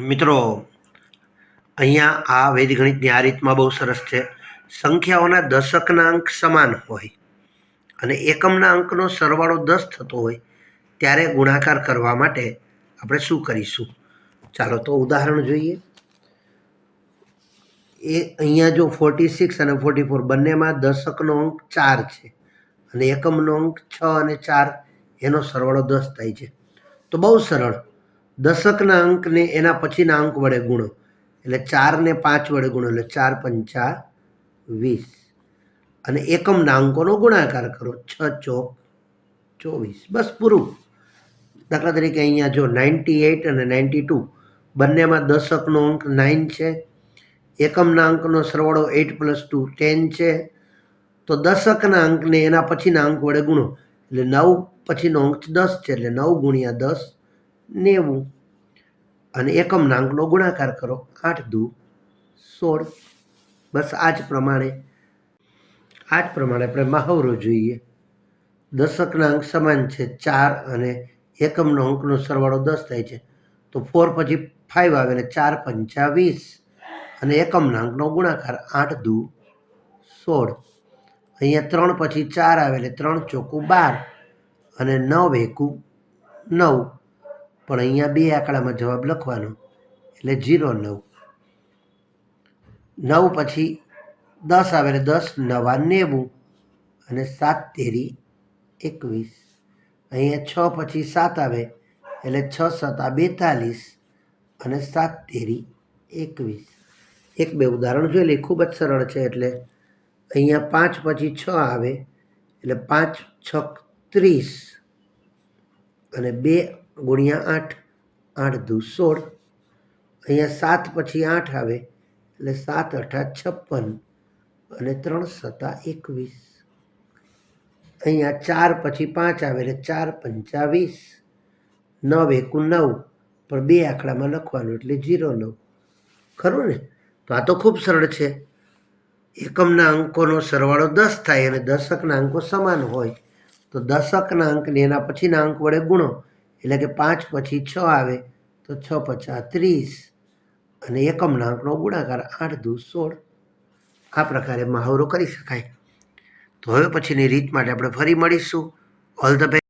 મિત્રો, અહીંયા આ વેદગણિતની આ રીતમાં બહુ સરસ છે. સંખ્યાઓના દશકના અંક સમાન હોય અને એકમના અંકનો સરવાળો દસ થતો હોય, ત્યારે ગુણાકાર કરવા માટે આપણે શું કરીશું? ચાલો તો ઉદાહરણ જોઈએ. એ અહીંયા જો ફોર્ટી સિક્સ અને ફોર્ટી ફોર બંનેમાં દશકનો અંક ચાર છે અને એકમનો અંક છ અને ચાર, એનો સરવાળો દસ થાય છે. તો બહુ સરળ. દશકના અંકને એના પછીના અંક વડે ગુણો. એટલે ચારને પાંચ વડે ગુણો, એટલે ચાર પંચા વીસ. અને એકમના અંકોનો ગુણાકાર કરો, છ ચોક ચોવીસ. બસ પૂરું. દાખલા તરીકે અહીંયા જો નાઇન્ટી એઇટ અને નાઇન્ટી ટુ, બંનેમાં દશકનો અંક નાઇન છે, એકમના અંકનો સરવાળો એઇટ પ્લસ ટુ ટેન છે, તો દશકના અંકને એના પછીના અંક વડે ગુણો. એટલે નવ, પછીનો અંક દસ છે, એટલે નવ ગુણ્યા દસ નેવું. અને એકમના અંકનો ગુણાકાર કરો. આઠ દુ, સોળ. બસ આ જ પ્રમાણે આ જ પ્રમાણે આપણે મહાવરો જોઈએ. દશકના અંક સમાન છે ચાર અને એકમનો અંકનો સરવાળો દસ થાય છે. તો ફોર પછી ફાઇવ આવે ને ચાર પંચા વીસ. અને એકમના અંકનો ગુણાકાર આઠ દુ, સોળ. અહીંયા ત્રણ પછી ચાર આવે એટલે ત્રણ ચોખ્ખું બાર. અને નવ એકું નવ. પણ અહીંયા બે આંકડામાં જવાબ લખવાનો, એટલે જીરો નવ. નવ પછી દસ આવે એટલે દસ, નવા નેવું અને સાત તેરી એકવીસ. અહીંયા છ પછી સાત આવે એટલે છ, સતા બેતાલીસ અને સાત તેરી એકવીસ. એક બે ઉદાહરણ જોઈ લઈએ, ખૂબ જ સરળ છે એટલે અહીંયા પાંચ પછી છ આવે એટલે પાંચ, છ, ત્રીસ અને બે ગુણ્યા આઠ આઠ દુ સોળ. અહીંયા સાત પછી આઠ આવે, એટલે સાત અઠા છપ્પન અને ત્રણ સત્તા એકવીસ. અહીંયા ચાર પછી પાંચ આવે, એટલે ચાર પંચાવીસ. નવ એકું નવ, પણ બે આંકડામાં લખવાનું, એટલે જીરો નવ. ખરું ને? તો આ તો ખૂબ સરળ છે. એકમના અંકોનો સરવાળો દસ થાય, અને દશકના અંકો સમાન હોય. તો દશકના અંકને એના પછીના અંક વડે ગુણો. એટલે કે પાંચ પછી છ આવે તો છ પચાસ ત્રીસ. અને એકમના અંકનો ગુણાકાર આઠ દુ સોળ. આ પ્રકારે મહાવરો કરી શકાય. તો હવે પછીની રીત માટે આપણે ફરી મળીશું. All the best